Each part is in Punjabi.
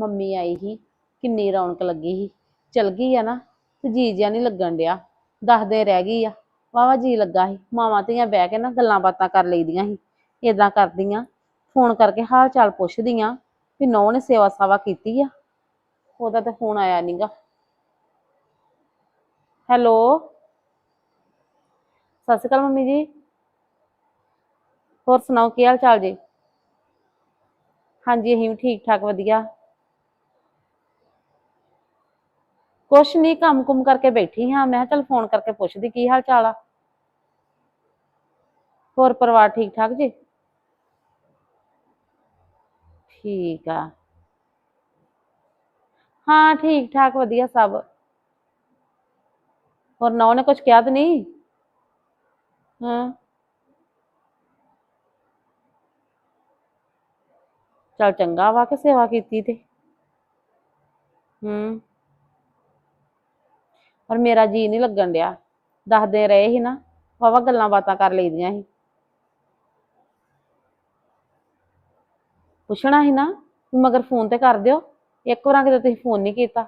ਮੰਮੀ ਆਈ ਸੀ, ਕਿੰਨੀ ਰੌਣਕ ਲੱਗੀ ਸੀ। ਚਲ ਗਈ ਆ ਨਾ, ਤੇ ਜੀ ਜਿਆ ਨਹੀਂ ਲੱਗਣ ਡਿਆ। ਦੱਸਦੇ ਰਹਿ ਗਈ ਆ। ਵਾਵਾ ਜੀ ਲੱਗਾ ਸੀ। ਮਾਵਾਂ ਧੀਆਂ ਬਹਿ ਕੇ ਨਾ ਗੱਲਾਂ ਬਾਤਾਂ ਕਰ ਲਈਦੀਆਂ ਸੀ। ਇਦਾਂ ਕਰਦੀਆਂ, ਫੋਨ ਕਰਕੇ ਹਾਲ ਚਾਲ ਪੁੱਛਦੀਆਂ ਵੀ ਨੌ ਨੇ ਸੇਵਾ ਸਾਵਾ ਕੀਤੀ ਆ। ਉਹਦਾ ਤੇ ਫੋਨ ਆਇਆ ਨਹੀਂਗਾ ਹੈਲੋ? ਸਤਿ ਸ਼੍ਰੀ ਅਕਾਲ ਮੰਮੀ ਜੀ। ਹੋਰ ਸੁਣਾਓ, ਕੀ ਹਾਲ ਚਾਲ ਜੀ? ਹਾਂਜੀ, ਅਸੀਂ ਵੀ ਠੀਕ ਠਾਕ ਵਧੀਆ। ਕੁਛ ਨਹੀਂ ਕੰਮ ਕੁਮ ਕਰਕੇ ਬੈਠੀ ਹਾਂ। ਮੈਂ ਕਿਹਾ ਚੱਲ ਫੋਨ ਕਰਕੇ ਪੁੱਛਦੀ, ਕੀ ਹਾਲ ਚਾਲ ਆ? ਹੋਰ ਪਰਿਵਾਰ ਠੀਕ ਠਾਕ ਜੀ? ਠੀਕ ਆ। ਹਾਂ ਠੀਕ ਠਾਕ ਵਧੀਆ ਸਭ। ਹੋਰ ਨਾ ਉਹਨੇ ਕੁਝ ਕਿਹਾ ਤਾਂ ਨਹੀਂ? ਹਾਂ। ਚਲ ਚੰਗਾ ਵਾ ਕਿ ਸੇਵਾ ਕੀਤੀ ਤੇ। ਹੂੰ। ਪਰ ਮੇਰਾ ਜੀ ਨਹੀਂ ਲੱਗਣ ਡਿਆ। ਦੱਸਦੇ ਰਹੇ ਸੀ ਨਾ ਵਾਵਾ ਗੱਲਾਂ ਬਾਤਾਂ ਕਰ ਲਈਦੀਆਂ ਸੀ। ਪੁੱਛਣਾ ਸੀ ਨਾ ਮਗਰ ਫੋਨ ਤੇ ਕਰ ਦਿਓ, ਇੱਕ ਵਾਰਾਂ ਕਿਤੇ ਤੁਸੀਂ ਫੋਨ ਨਹੀਂ ਕੀਤਾ।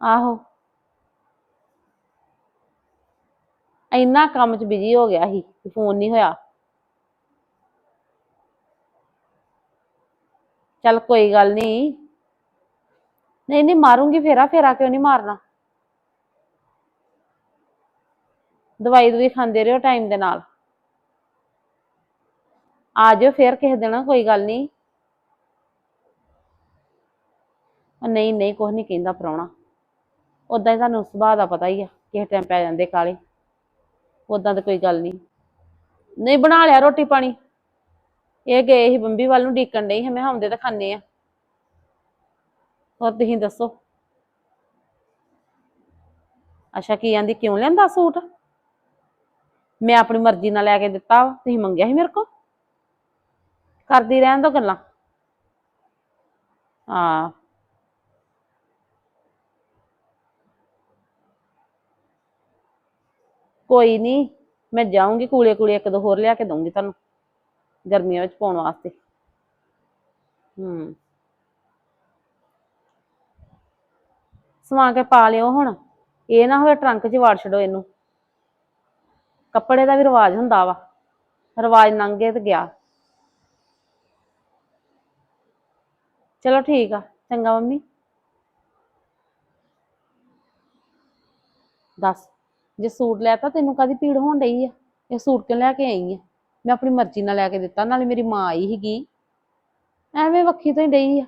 ਆਹੋ। ਇੰਨਾ ਕੰਮ 'ਚ ਬਿਜ਼ੀ ਹੋ ਗਿਆ ਸੀ ਫੋਨ ਨਹੀਂ ਹੋਇਆ। ਚੱਲ ਕੋਈ ਗੱਲ ਨਹੀਂ। ਨਹੀਂ ਨਹੀਂ ਮਾਰੂੰਗੀ ਫੇਰਾ ਫੇਰਾ ਕਿਉਂ ਨਹੀਂ ਮਾਰਨਾ? ਦਵਾਈ ਦਵਾਈ ਖਾਂਦੇ ਰਹੋ ਟਾਈਮ ਦੇ ਨਾਲ। ਆ ਜਾਓ ਫੇਰ ਕਿਸੇ ਦਿਨ, ਕੋਈ ਗੱਲ ਨਹੀਂ। ਨਹੀਂ ਨਹੀਂ, ਕੁਛ ਨਹੀਂ ਕਹਿੰਦਾ ਪ੍ਰਾਹੁਣਾ। ਉਦਾਂ ਹੀ ਤੁਹਾਨੂੰ ਸੁਭਾਅ ਦਾ ਪਤਾ ਹੀ ਆ, ਕਿਸੇ ਟਾਈਮ ਪੈ ਜਾਂਦੇ ਕਾਲੇ ਉਦਾਂ ਤਾਂ ਕੋਈ ਗੱਲ ਨਹੀਂ। ਨਹੀਂ, ਬਣਾ ਲਿਆ ਰੋਟੀ ਪਾਣੀ। ਇਹ ਗਏ ਸੀ ਬੰਬੀ ਵੱਲ ਨੂੰ, ਡੀਕਣ ਡਈ ਸੀ। ਮੈਂ ਆਉਂਦੇ ਤਾਂ ਖਾਣੇ ਆ। ਹੋਰ ਤੁਸੀਂ ਦੱਸੋ? ਅੱਛਾ, ਕੀ ਆਂਦੀ, ਕਿਉਂ ਲੈਂਦਾ ਸੂਟ? ਮੈਂ ਆਪਣੀ ਮਰਜ਼ੀ ਨਾਲ ਲੈ ਕੇ ਦਿੱਤਾ ਤੁਸੀਂ ਮੰਗਿਆ ਸੀ ਮੇਰੇ ਕੋਲ? ਕਰਦੀ ਰਹਿਣ ਦੋ ਗੱਲਾਂ। ਹਾਂ। ਕੋਈ ਨਹੀਂ, ਮੈਂ ਜਾਊਂਗੀ ਕੂਲੇ ਕੂਲੇ ਇੱਕ ਦੋ ਹੋਰ ਲਿਆ ਕੇ ਦਊਂਗੀ ਤੁਹਾਨੂੰ, ਗਰਮੀਆਂ ਵਿੱਚ ਪਾਉਣ ਵਾਸਤੇ। ਹੂੰ। ਸਵਾ ਕੇ ਪਾ ਲਿਓ ਹੁਣ। ਇਹ ਨਾ ਹੋਏ ਟਰੰਕ 'ਚ ਵਾੜ ਛੱਡੋ ਇਹਨੂੰ। ਕੱਪੜੇ ਦਾ ਵੀ ਰਿਵਾਜ ਹੁੰਦਾ ਵਾ। ਰਿਵਾਜ ਲੰਘੇ ਤੇ ਗਿਆ। ਚਲੋ ਠੀਕ ਆ। ਚੰਗਾ ਮੰਮੀ। ਦੱਸ, ਜੇ ਸੂਟ ਲੈ ਤਾ ਤੈਨੂੰ ਕਾਦੀ ਪੀੜ ਹੋਣ ਡਈ ਆ? ਇਹ ਸੂਟ ਕਿਉਂ ਲੈ ਕੇ ਆਈ ਆ? ਮੈਂ ਆਪਣੀ ਮਰਜ਼ੀ ਨਾਲ ਲੈ ਕੇ ਦਿੱਤਾ, ਨਾਲੇ ਮੇਰੀ ਮਾਂ ਆਈ ਸੀਗੀ। ਐਵੇਂ ਵੱਖੀ ਤੋਂ ਹੀ ਡਈ ਆ।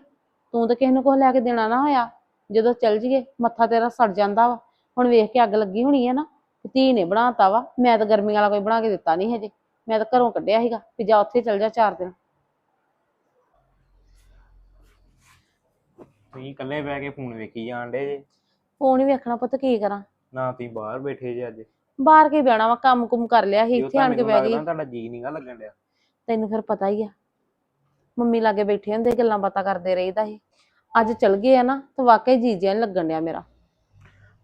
ਤੂੰ ਤਾਂ ਕਿਸੇ ਨੂੰ ਕੁਛ ਲੈ ਕੇ ਦੇਣਾ ਨਾ ਹੋਇਆ। ਜਦੋਂ ਚੱਲ ਜੀਏ ਮੱਥਾ ਤੇਰਾ ਸੜ ਜਾਂਦਾ ਵਾ। ਹੁਣ ਵੇਖ ਕੇ ਅੱਗ ਲੱਗੀ ਹੋਣੀ ਆ ਨਾ ਕਿ ਧੀ ਨੇ ਬਣਾਤਾ ਵਾ। ਮੈਂ ਤਾਂ ਗਰਮੀ ਵਾਲਾ ਕੋਈ ਬਣਾ ਕੇ ਦਿੱਤਾ ਨਹੀਂ ਹਜੇ। ਮੈਂ ਤਾਂ ਘਰੋਂ ਕੱਢਿਆ ਸੀਗਾ ਵੀ ਜਾ ਉੱਥੇ ਚੱਲ ਜਾ ਚਾਰ ਦਿਨ। ਤੁਸੀਂ ਇਕੱਲੇ ਬਹਿ ਕੇ ਫੋਨ ਵੇਖੀ ਜਾਣ ਡੇ ਜੇ? ਫੋਨ ਹੀ ਵੇਖਣਾ ਪੁੱਤ ਕੀ ਕਰਾਂ? ਨਾ ਤੁਸੀਂ ਬਾਹਰ ਬੈਠੇ ਜੇ ਅੱਜ। ਬਾਹਰ ਕੀ ਬਹਿਣਾ ਵਾ ਕੰਮ ਕੁਮ ਕਰ ਲਿਆ ਸੀ ਇੱਥੇ ਤਾਂ ਆਣ ਕੇ ਬਹਿ ਗਈ। ਤੁਹਾਡਾ ਜੀ ਨਹੀਂਗਾ ਲੱਗਣ ਡਿਆ? ਤੈਨੂੰ ਫਿਰ ਪਤਾ ਹੀ ਆ ਮੰਮੀ ਲਾਗੇ ਬੈਠੇ ਹੁੰਦੇ ਗੱਲਾਂ ਬਾਤਾਂ ਕਰਦੇ ਰਹੀਦਾ ਸੀ। ਅੱਜ ਚਲ ਗਏ ਆ ਨਾ ਤੇ ਵਾਕਈ ਜੀ ਜਿਹਾ ਨੀ ਲੱਗਣ ਡਿਆ ਮੇਰਾ।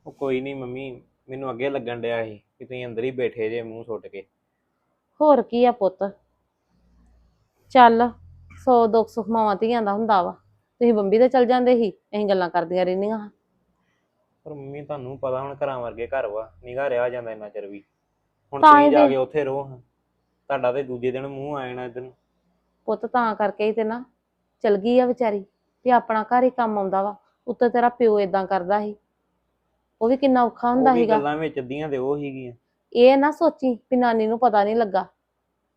ਉਹ ਕੋਈ ਨਹੀਂ ਮੰਮੀ ਮੈਨੂੰ ਅੱਗੇ ਲੱਗਣ ਡਿਆ ਸੀ ਕਿ ਤੁਸੀਂ ਅੰਦਰ ਹੀ ਬੈਠੇ ਜੇ ਮੂੰਹ ਸੁੱਟ ਕੇ। ਹੋਰ ਕੀ ਆ ਪੁੱਤ? ਚੱਲ ਸੌ ਦੁੱਖ ਸੁੱਖ ਮਾਵਾਂ ਧੀਆਂ ਦਾ ਹੁੰਦਾ ਵਾ। ਤੁਸੀਂ ਬੰਬੀ ਤੇ ਚਲ ਜਾਂਦੇ ਸੀ ਅਸੀਂ ਗੱਲਾਂ ਕਰਦੀਆਂ ਰਹਿੰਦੀਆਂ ਹਾਂ। ਪਰ ਮੰਮੀ ਤੁਹਾਨੂੰ ਪਤਾ ਹੁਣ ਘਰਾਂ ਵਰਗੇ ਘਰ ਵਾ ਨਿਗਾ ਰਿਹਾ ਜਾਂਦਾ ਇੰਨਾ ਚਿਰ ਵੀ। ਹੁਣ ਤਾਂ ਤੁਸੀਂ ਜਾ ਇਹਦੇ- ਕੇ ਉੱਥੇ ਰਹੋ ਹਾਂ। ਤੁਹਾਡਾ ਤੇ ਦੂਜੇ ਦਿਨ ਮੂੰਹ ਆ ਜਾਣਾ ਇੱਧਰ ਨੂੰ। ਪੁੱਤ ਤਾਂ ਕਰਕੇ ਹੀ ਤੇ ਨਾ ਚਲ ਗਈ ਆ ਵਿਚਾਰੀ। ਤੇ ਆਪਣਾ ਘਰ ਹੀ ਕੰਮ ਆਉਂਦਾ ਵਾ ਉੱਤੇ ਤੇਰਾ ਪਿਓ ਇਦਾਂ ਕਰਦਾ ਸੀ। ਉਹ ਵੀ ਕਿੰਨਾ ਔਖਾ ਹੁੰਦਾ ਉਹ ਵੀ ਸੀਗਾ। ਗੱਲਾਂ ਵਿੱਚ ਅੱਧੀਆਂ ਤੇ ਉਹ ਸੀਗੀਆਂ। ਇਹ ਨਾ ਸੋਚੀ ਵੀ ਨਾਨੀ ਨੂੰ ਪਤਾ ਨਹੀਂ ਲੱਗਾ।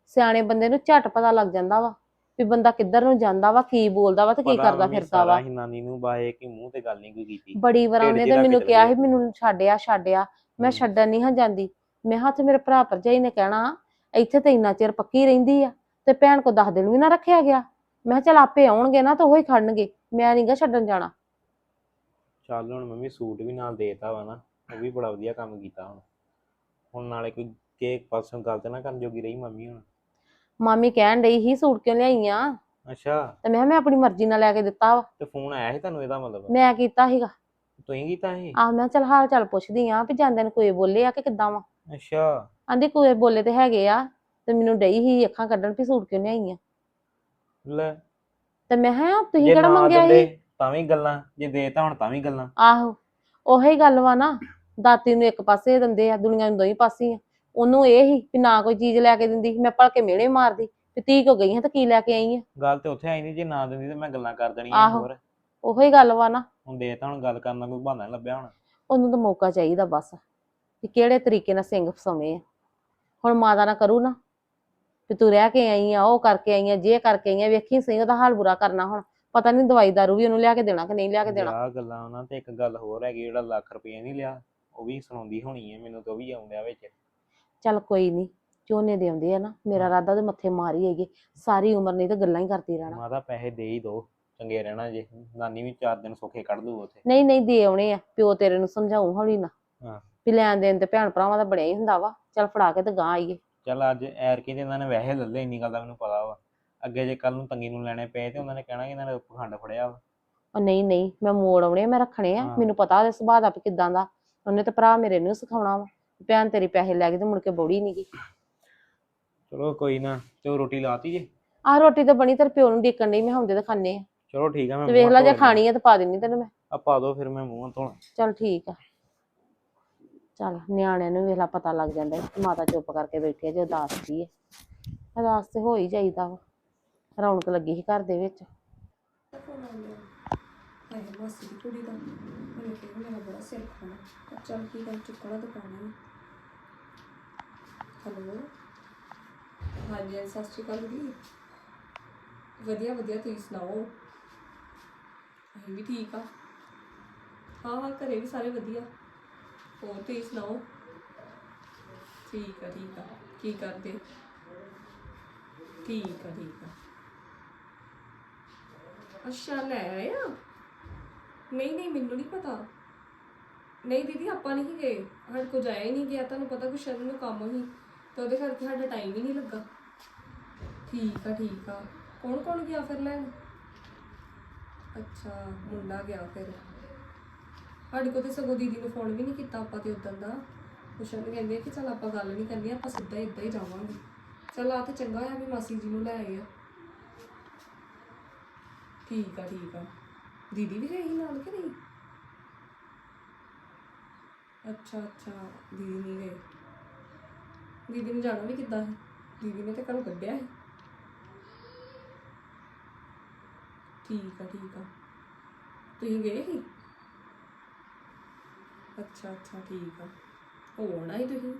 ਸਿਆਣੇ ਬੰਦੇ ਨੂੰ ਝਟ ਪਤਾ ਲੱਗ ਜਾਂਦਾ ਵਾ ਵੀ ਬੰਦਾ ਕਿੱਧਰ ਨੂੰ ਜਾਂਦਾ ਵਾ ਕੀ ਬੋਲਦਾ ਵਾ ਤੇ ਕੀ ਕਰਦਾ ਫਿਰਦਾ ਵਾ। ਹੀ ਨਾਨੀ ਨੂੰ ਬਾਏ ਕਿ ਮੂੰਹ ਤੇ ਗੱਲ ਨਹੀਂ ਕੋਈ ਕੀਤੀ। ਬੜੀ ਵਾਰ ਢਿੱਡ ਉਹਨੇ ਤੇ ਮੈਨੂੰ ਕਿਹਾ। ਸੀ ਮੈਨੂੰ ਛੱਡਿਆ ਛੱਡਿਆ। ਮੈਂ ਹਮ। ਛੱਡਣ ਨਹੀਂ ਹਾਂ ਜਾਂਦੀ। ਮੈਂ ਹੱਥ ਮੇਰੇ ਭਰਾ ਭਰਜਾਈ ਨੇ ਕਹਿਣਾ ਇੱਥੇ ਤੇ ਇੰਨਾ ਚਿਰ ਪੱਕੀ ਰਹਿੰਦੀ ਆ ਤੇ ਭੈਣ ਕੋ 10 ਦਿਨ ਵੀ ਨਾ ਰੱਖਿਆ ਗਿਆ। ਮੈਂ ਕਿਹਾ ਚੱਲ ਆਪੇ ਆਉਣਗੇ ਨਾ ਤਾਂ ਉਹ ਹੀ ਖੜਨਗੇ। ਮੈਂ ਨਹੀਂਗਾ ਛੱਡਣ ਜਾਣਾ। ਚੱਲ ਹੁਣ ਮੰਮੀ ਸੂਟ ਵੀ ਨਾਲ ਦੇਤਾ ਵਾ ਨਾ ਉਹ ਵੀ ਬੜਾ ਵਧੀਆ ਕੰਮ ਕੀਤਾ ਹੁਣ। ਹੁਣ ਨਾਲੇ ਕੋਈ ਕੇਕ ਪਾਸੋਂ ਗਲਤ ਨਾ ਕਰਨ ਜੋਗੀ ਰਹੀ ਮੰਮੀ ਹੁਣ। ਮਾਮੀ ਕਹਿਣ ਡਈ ਸੀ ਸੂਟ ਕਿਉਂ ਲਿਆਈ ਆ ਅੱਛਾ। ਤੇ ਮੈਂ ਕਿਹਾ ਮੈਂ ਆਪਣੀ ਮਰਜ਼ੀ ਨਾਲ ਲੈ ਕੇ ਦਿੱਤਾ ਵਾ। ਤੇ ਫੋਨ ਆਇਆ ਸੀ ਤੁਹਾਨੂੰ ਇਹਦਾ ਮਤਲਬ? ਮੈਂ ਕੀਤਾ ਸੀਗਾ। ਤੁਸੀਂ ਕੀਤਾ ਸੀ? ਆਹ ਮੈਂ ਚੱਲ ਹਾਲ ਚਾਲ ਪੁੱਛਦੀ ਆ ਵੀ ਜਾਂਦੇ ਨੇ ਕੋਈ ਬੋਲੇ ਆ ਕਿ ਕਿੱਦਾਂ ਵਾ? ਅੱਛਾ। ਆਂਦੀ ਕੋਈ ਬੋਲੇ ਤੇ ਹੈਗੇ ਆ ਤੇ ਮੈਨੂੰ ਡਈ ਹੀ ਅੱਖਾਂ ਕੱਢਣ ਵੀ ਸੂਟ ਕਿਉਂ ਲਿਆਈ ਆ ਲੈ ਤੇ ਮੈਂ ਹਾਂ ਤੁਸੀਂ ਕਿਹੜਾ ਮੰਗਿਆ ਸੀ? ਤਾਂ ਵੀ ਗੱਲਾਂ ਜੇ ਦੇਤਾ ਹੁਣ ਤਾਂ ਵੀ ਗੱਲਾਂ। ਆਹੋ ਉਹੀ ਗੱਲ ਵਾ ਨਾ ਦਾਤੀ ਨੂੰ ਇੱਕ ਪਾਸੇ ਦਿੰਦੇ ਆ ਦੁਨੀਆ ਨੂੰ ਦੋਈ ਪਾਸੇ ਆ। ਉਹਨੂੰ ਇਹ ਹੀ ਵੀ ਨਾ ਕੋਈ ਚੀਜ਼ ਲੈ ਕੇ ਦਿੰਦੀ ਮੈਂ ਭਲ ਕੇ ਮਿਹਣੇ ਮਾਰਦੀ ਵੀ ਤੀ ਕੋ ਗਈ ਹਾਂ ਤਾਂ ਕੀ ਲੈ ਕੇ ਆਈ ਆ? ਗੱਲ ਤੇ ਉੱਥੇ ਆਈ ਨਹੀਂ ਜੇ ਨਾ ਦਿੰਦੀ ਤੇ ਮੈਂ ਗੱਲਾਂ ਕਰ ਦੇਣੀਆਂ। ਹੋਰ। ਉਹੀ ਗੱਲ ਵਾ ਨਾ। ਹੁਣ ਦੇਤਾ ਹੁਣ ਗੱਲ ਕਰਨ ਦਾ ਕੋਈ ਬਹਾਨਾ ਨੀ ਲੱਭਿਆ ਹੁਣ। ਉਹਨੂੰ ਤਾਂ ਮੌਕਾ ਚਾਹੀਦਾ ਬਸ ਕਿ ਕਿਹੜੇ ਤਰੀਕੇ ਨਾਲ ਸਿੰਘ ਫਸਾਉਣੇ ਆ। ਹੁਣ ਮਾਤਾ ਨਾ ਕਰੂ ਨਾ। ਵੀ ਤੂੰ ਰਹਿ ਕੇ ਆਈ ਆ ਉਹ ਕਰਕੇ ਆਈ ਆ ਜੇ ਕਰਕੇ ਆਈ ਆ ਵੇਖੀ ਸਹੀ ਉਹਦਾ ਹਾਲ ਬੁਰਾ ਕਰਨਾ ਹੁਣ। ਪਤਾ ਨਹੀਂ ਦਵਾਈ ਦਾਰੂ ਵੀ ਉਹਨੂੰ ਲਿਆ ਕੇ ਦੇਣਾ ਕਿ ਨਹੀਂ ਲਿਆ ਕੇ ਦੇਣਾ। ਆ ਗੱਲਾਂ ਉਹਨਾਂ ਤੇ ਇੱਕ ਗੱਲ ਹੋਰ ਹੈਗੀ ਜਿਹੜਾ ਲੱਖ ਰੁਪਏ ਨਹੀਂ ਲਿਆ ਉਹ ਵੀ ਸੁਣਾਉਂਦੀ ਹੋਣੀ ਹੈ ਮੈਨੂੰ ਤੇ ਉਹ ਵੀ ਆਉਂਦਿਆ ਵਿੱਚ। ਚੱਲ ਕੋਈ ਨਹੀਂ ਝੋਨੇ ਦੇ ਆਉਂਦੇ ਆ ਨਾ ਮੇਰਾ ਰਾਦਾ ਉਹਦੇ ਮੱਥੇ ਮਾਰੀ ਹੈਗੀ ਸਾਰੀ ਉਮਰ ਨਹੀਂ ਤਾਂ ਗੱਲਾਂ ਹੀ ਕਰਦੀ ਰਹਿਣਾ। ਮਾਤਾ ਪੈਸੇ ਦੇ ਹੀ ਦੋ ਚੰਗੇ ਰਹਿਣਾ ਜੇ ਨਾਨੀ ਵੀ ਚਾਰ ਦਿਨ ਸੌਖੇ ਕੱਢ ਦੂ ਉੱਥੇ। ਨਹੀਂ ਨਹੀਂ ਦੇ ਆਉਣੇ ਆ ਪਿਓ ਤੇਰੇ ਨੂੰ ਸਮਝਾਉ ਹੌਲੀ ਨਾ। ਹਾਂ। ਵੀ ਲੈਣ ਦੇਣ ਤੇ ਭੈਣ ਭਰਾਵਾਂ ਦਾ ਬਣਿਆ ਹੀ ਹੁੰਦਾ ਵਾ ਚੱਲ ਫੜਾ ਕੇ ਤੇ ਗਾਂ ਆਈਏ। ਚੱਲ ਅੱਜ ਐਰਕੀ ਤੇ ਇਹਨਾਂ ਨੇ ਵੈਸੇ ਲੈ ਲਏ ਇੰਨੀ ਗੱਲ ਦਾ ਮੈਨੂੰ ਪਤਾ ਵਾ। ਅੱਗੇ ਜੇ ਕੱਲ ਨੂੰ ਤੰਗੀ ਨੂੰ ਲੈਣੇ ਪਏ ਤੇ ਉਹਨਾਂ ਨੇ ਕਹਿਣਾ ਕਿ ਇਹਨਾਂ ਨੇ ਪਖੰਡ ਫੜਿਆ ਵਾ। ਉਹ ਨਹੀਂ ਨਹੀਂ ਮੈਂ ਮੋੜ ਆਉਣੇ ਆ ਮੈਂ ਰੱਖਣੇ ਆ। ਹਾਂ। ਮੈਨੂੰ ਪਤਾ ਉਹਦੇ ਸੁਭਾਅ ਦਾ ਵੀ ਕਿਦਾਂ ਦਾ। ਉਹਨੇ ਤੇ ਭਰਾ ਮੇਰੇ ਨੂੰ ਸਿਖਾਉਣਾ ਵਾ। ਭੈਣ ਤੇਰੀ ਪੈਸੇ ਲੈ ਗਈ ਤੇ ਮੁੜ ਕੇ ਬੋੜੀ ਨੀ ਗੀ ਚਲੋ ਕੋਈ ਨਾ ਤੇ ਉਹ ਰੋਟੀ ਲਾਤੀ ਜੇ? ਆਹ ਰੋਟੀ ਤਾਂ ਬਣੀ ਤੇਰੇ ਪਿਓ ਨੂੰ ਦੇਖਣ ਡਈ ਮੈਂ ਹੁੰਦੇ ਤਾਂ ਖਾਣੇ ਆ। ਚਲੋ ਠੀਕ ਆ ਮੈਂ ਤੇ ਵੇਖ ਮੂੰਹ ਲੈ ਜੇ ਧੋ। ਖਾਣੀ ਆ ਤੇ ਪਾ ਦਿੰਨੀ ਤੈਨੂੰ ਮੈਂ। ਆ ਪਾ ਦੋ ਫਿਰ ਮੈਂ ਮੂੰਹ ਧੋਣਾ। ਚੱਲ ਠੀਕ ਆ। ਚੱਲ ਨਿਆਣਿਆਂ ਨੂੰ ਵੇਖਲਾ ਪਤਾ ਲੱਗ ਜਾਂਦਾ ਕਿ ਮਾਤਾ ਚੁੱਪ ਕਰਕੇ ਬੈਠੀ ਆ ਜੇ ਉਦਾਸ ਦੀ ਹੈ ਉਦਾਸ ਤੇ ਹੋ ਹੀ ਜਾਈਦਾ ਵਾ। ਰੌਣਕ ਲੱਗੀ ਸੀ ਘਰ ਦੇ ਵਿੱਚ। ਹਾਏ ਮਾਸੀ ਦੀ ਕੁੜੀ ਦਾ ਉਹਨੇ ਕਿਹਾ ਮੇਰਾ ਬੜਾ ਸਿਰ ਖਾਣਾ। ਪਰ ਚੱਲ ਕੀ ਗੱਲ ਚੁੱਕਣਾ ਤਾਂ ਪੈਣਾ ਹੀ। ਹੈਲੋ? ਹਾਂਜੀ ਹਾਂਜੀ, ਸਤਿ ਸ਼੍ਰੀ ਅਕਾਲ ਜੀ ਵਧੀਆ ਵਧੀਆ ਤੁਸੀਂ ਸੁਣਾਓ? ਅਸੀਂ ਵੀ ਠੀਕ ਆ। ਹਾਂ ਹਾਂ ਘਰੇ ਵੀ ਸਾਰੇ ਵਧੀਆ। ਹੋਰ ਤੁਸੀਂ ਸੁਣਾਓ? ਠੀਕ ਆ ਠੀਕ ਆ। ਕੀ ਕਰਦੇ? ਠੀਕ ਆ ਠੀਕ ਆ। ਅੱਛਾ, ਲੈ ਆਏ ਆ? ਨਹੀਂ ਨਹੀਂ, ਮੈਨੂੰ ਨਹੀਂ ਪਤਾ। ਨਹੀਂ, ਦੀਦੀ, ਆਪਾਂ ਨਹੀਂ ਗਏ। ਸਾਡੇ ਕੋਲ ਜਾਇਆ ਹੀ ਨਹੀਂ ਗਿਆ। ਤੁਹਾਨੂੰ ਪਤਾ ਕੁਛ ਸ਼ਰਨ ਨੂੰ ਕੰਮ ਹੀ। ਤਾਂ ਉਹਦੇ ਕਰਕੇ ਸਾਡਾ ਟਾਈਮ ਹੀ ਨਹੀਂ ਲੱਗਾ। ਠੀਕ ਆ ਠੀਕ ਆ। ਕੌਣ ਕੌਣ ਗਿਆ ਫਿਰ ਲੈਣ? ਅੱਛਾ, ਮੁੰਡਾ ਗਿਆ ਫਿਰ। ਸਾਡੇ ਕੋਲ ਤੇ ਸਗੋਂ ਦੀਦੀ ਨੂੰ ਫੋਨ ਵੀ ਨਹੀਂ ਕੀਤਾ ਆਪਾਂ ਤੇ ਉਦੋਂ ਦਾ। ਕੁਸ਼ਨ ਕਹਿੰਦੇ ਆ ਕਿ ਚਲ ਆਪਾਂ ਗੱਲ ਨਹੀਂ ਕਰਨੀ, ਆਪਾਂ ਸਿੱਧਾ ਇੱਦਾਂ ਹੀ ਜਾਵਾਂਗੇ। ਚਲ ਆ ਤੇ ਚੰਗਾ ਹੋਇਆ ਵੀ ਮਾਸੀ ਜੀ ਨੂੰ ਲੈ ਆਏ ਆ। ਠੀਕ ਆ ਠੀਕ ਆ। ਦੀਦੀ ਵੀ ਗਈ ਸੀ ਨਾਲ ਕਿ ਨਹੀਂ? ਅੱਛਾ ਅੱਛਾ, ਦੀਦੀ ਨਹੀਂ ਗਏ। ਦੀਦੀ ਨੂੰ ਜਾਣਾ ਵੀ ਕਿੱਦਾਂ ਹੈ? ਦੀਦੀ ਨੇ ਤੇ ਘਰੋਂ ਕੱਢਿਆ ਹੈ। ਠੀਕ ਆ ਠੀਕ ਆ। ਤੁਸੀਂ ਗਏ ਸੀ ਅੱਛਾ ਅੱਛਾ, ਠੀਕ ਆ। ਹੋਣਾ ਹੀ ਤੁਸੀਂ।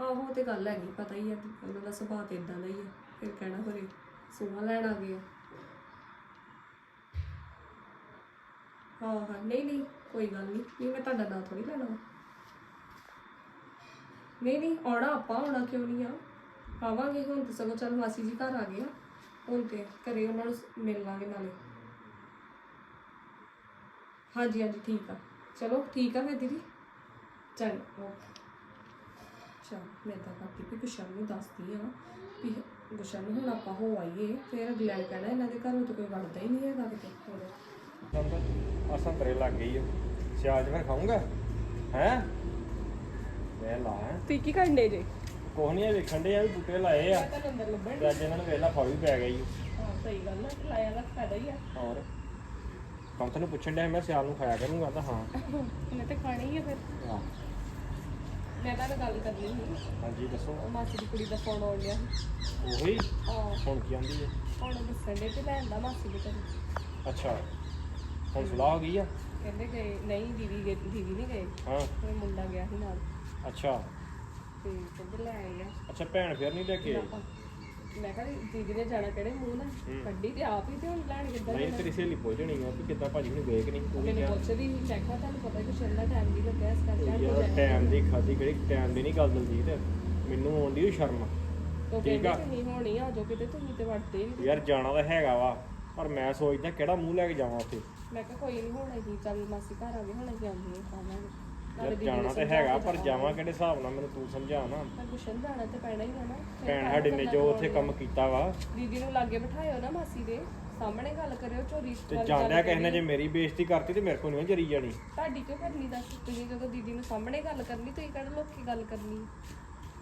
ਆਹੋ, ਉਹ ਤੇ ਗੱਲ ਹੈਗੀ, ਪਤਾ ਹੀ ਆ ਉਹਨਾਂ ਦਾ ਸੁਭਾਅ ਤੇ ਇਦਾਂ ਦਾ ਹੀ ਆ। ਫਿਰ ਕਹਿਣਾ ਘਰੇ ਸੋਨਾ ਲੈਣ ਆ ਗਏ ਆ। ਹਾਂ ਹਾਂ ਨਹੀਂ ਨਹੀਂ, ਕੋਈ ਗੱਲ ਨਹੀਂ। ਨਹੀਂ, ਮੈਂ ਤੁਹਾਡਾ ਨਾਂ ਥੋੜੀ ਲੈਣਾ ਵਾ। ਨਹੀਂ ਨਹੀਂ, ਆਉਣਾ ਆਪਾਂ, ਆਉਣਾ ਕਿਉਂ ਨਹੀਂ ਆ? ਆਵਾਂਗੇ ਹੁਣ ਤੇ ਸਗੋਂ ਚੱਲ ਮਾਸੀ ਜੀ ਘਰ ਆ ਗਏ ਆ। ਹੁਣ ਤੇ ਘਰੇ ਉਹਨਾਂ ਨੂੰ ਸ- ਮਿਲ ਲਾਂਗੇ ਨਾਲੇ। ਹਾਂਜੀ ਹਾਂਜੀ, ਠੀਕ ਆ। ਚਲੋ ਠੀਕ ਆ ਫਿਰ ਦੀਦੀ। ਚੰਗਾ ਓਕੇ ਚਲ ਮੈਂ ਤਾਂ ਬਾਕੀ ਵੀ ਗੁਸ਼ਨ ਨੂੰ ਦੱਸਦੀ ਆ ਵੀ ਗੁਸ਼ਨ ਨੂੰ ਹੁਣ ਆਪਾਂ ਹੋ ਆਈਏ। ਫਿਰ ਅਗਲੇ ਨੇ ਕਹਿਣਾ ਇਹਨਾਂ ਦੇ ਘਰੋਂ ਤਾਂ ਕੋਈ ਵੜਦਾ ਹੀ ਨਹੀਂ ਹੈਗਾ ਕਿਤੇ। ਹੋਰ। ਆ ਸੰਤਰੇ ਲੱਗ ਗਈ ਓ ਸਿਆਜ ਫਿਰ ਖਾਊਂਗਾ? ਹੈ? ਵੇ ਲਾ। ਤੁਸੀਂ ਕੀ ਕਰਨੇ ਜੇ? ਕੁਛ ਨਹੀਂ ਵੇਖਣ ਦੇ ਆ ਵੀ ਬੂਟੇ ਲਾਏ ਆ। ਤਾਂ ਨੰਬਰ ਲੱਭਣ ਤੇ ਅੱਜ ਇਹਨਾਂ ਨੂੰ ਵੇਲਾ ਫਲ ਵੀ ਪੈ ਗਈ ਹਾਂ ਸਹੀ ਗੱਲ ਹੈ ਲਾਇਆ ਦਾ ਫਾਇਦਾ ਹੀ ਆ। ਹੋਰ? ਕੰਮ ਤੈਨੂੰ ਪੁੱਛਣ ਡਿਆ ਮੈਂ ਸਿਆਲ ਨੂੰ ਖਾਇਆ ਕਰੂੰਗਾ ਤਾਂ ਹਾਂ। ਮੈਂ ਤੇ ਖਾਣੀ ਹੀ ਫਿਰ। ਮੈਂ ਤਾਂ ਗੱਲ ਕਰਨੀ ਸੀ। ਹਾਂਜੀ ਦੱਸੋ। ਉਹ ਮਾਸੀ ਦੀ ਕੁੜੀ ਦਾ ਫੋਨ ਆਉਣ ਡਿਆ ਸੀ। ਉਹੀ? ਹਾਂ। ਹੁਣ ਕੀ ਆਂਦੀ ਹੈ? ਹੁਣ ਉਹ ਦੱਸਣ ਦੇ ਤੇ ਲੈਣ ਦਾ ਮਾਸੀ ਦੇ ਘਰ। ਅੱਛਾ। ਹੁਣ ਸਲਾਹ ਹੋ ਗਈ ਆ? ਕਹਿੰਦੇ ਗਏ ਨਹੀਂ ਦੀਦੀ ਗਏ ਦੀਦੀ ਨਹੀਂ ਗਏ। ਹਾਂ। ਉਹ ਮੁੰਡਾ ਗਿਆ ਸੀ ਨਾਲ। ਅੱਛਾ। ਤੇ ਕਹਿੰਦੇ ਲੈ ਆਏ ਆ। ਅੱਛਾ ਭੈਣ ਫਿਰ ਨਹੀਂ ਲੈ ਕੇ ਆਈ ਮੈਂ ਕਿਹਾ ਦੀਦੀ ਨੇ ਜਾਣਾ ਕਿਹੜੇ ਮੂੰਹ ਨਾਲ। ਕੱਢੀ ਤੇ ਆਪ ਹੀ ਤੇ ਹੁਣ ਲੈਣ ਕਿੱਦਾਂ ਨਹੀਂ ਤੇਰੀ ਸਹੇਲੀ ਪੁੱਛਣੀ ਆ ਵੀ ਕਿੱਦਾਂ ਭਾਜੀ ਹੁਣ ਗਏ ਕਿ ਨਹੀਂ ਵੀ ਮੈਨੂੰ ਪੁੱਛਦੀ ਸੀ ਮੈਂ ਕਿਹਾ ਤੁਹਾਨੂੰ ਪਤਾ ਕਿ ਸ਼ਰਨ ਦਾ ਟਾਈਮ ਨਹੀਂ ਲੱਗਿਆ ਇਸ ਕਰਕੇ ਯਾਰ ਟਾਈਮ ਦੀ ਖਾਦੀ ਕਿਹੜੀ ਟਾਈਮ ਦੀ ਨਹੀਂ ਗੱਲ ਦਲਜੀਤ। ਮੈਨੂੰ ਆਉਂਦੀ ਸ਼ਰਮ। ਉਹ ਠੀਕ ਆ। ਤੁਸੀਂ ਹੋਣੀ ਆ ਜੋ ਕਿਤੇ ਤੁਸੀਂ ਤੇ ਵੜਦੇ ਨਹੀਂ। ਯਾਰ ਜਾਣਾ ਤਾਂ ਹੈਗਾ ਵਾ ਪਰ ਮੈਂ ਸੋਚਦਾ ਕਿਹੜਾ ਮੂੰਹ ਲੈ ਕੇ ਜਾਵਾਂ ਉੱਥੇ। ਮੈਂ ਕਿਹਾ ਕੋਈ ਨਹੀਂ ਹੁਣ ਅਸੀਂ ਚੱਲ ਮਾਸੀ ਘਰ ਆ ਗਏ ਹੁਣ ਅਸੀਂ ਆਉਂਦੇ ਹਾਂ ਖਾਵਾਂਗੇ ਯਾਰ ਜਾਣਾ ਤੇ ਹੈਗਾ ਪਰ। ਜਾਵਾਂ ਕਿਹੜੇ ਹਿਸਾਬ ਨਾਲ ਮੈਨੂੰ ਤੂੰ ਸਮਝਾ ਨਾ। ਪਰ ਗੁਸ਼ਨ ਜਾਣਾ ਤੇ ਪੈਣਾ ਹੀ ਆ ਨਾ ਫਿਰ ਭੈਣ ਘਰ ਸਾਡੀ ਨੇ ਜੋ ਉੱਥੇ। ਕੰਮ ਕੀਤਾ ਵਾ। ਦੀਦੀ ਨੂੰ ਲਾਗੇ ਬਿਠਾਇਓ ਨਾ ਮਾਸੀ ਦੇ ਸਾਹਮਣੇ ਗੱਲ ਕਰਿਓ ਚੋਰੀ ਤੇ ਵਾਲੀ ਜਾਂਦਿਆ ਕਿਸੇ ਨੇ। ਜੇ ਮੇਰੀ ਬੇਇੱਜ਼ਤੀ ਕਰਤੀ ਤੇ ਮੇਰੇ ਕੋਲ ਨਹੀਂ ਜਰੀ ਜਾਣੀ। ਤੁਹਾਡੀ ਕਿਉਂ ਕਰਨੀ ਦੱਸ? ਤੁਸੀਂ ਜਦੋਂ ਦੀਦੀ ਨੂੰ ਸਾਹਮਣੇ ਗੱਲ ਕਰਨੀ ਤੁਸੀਂ ਕਿਹੜੇ ਲੋਕੀ ਗੱਲ ਕਰਨੀ?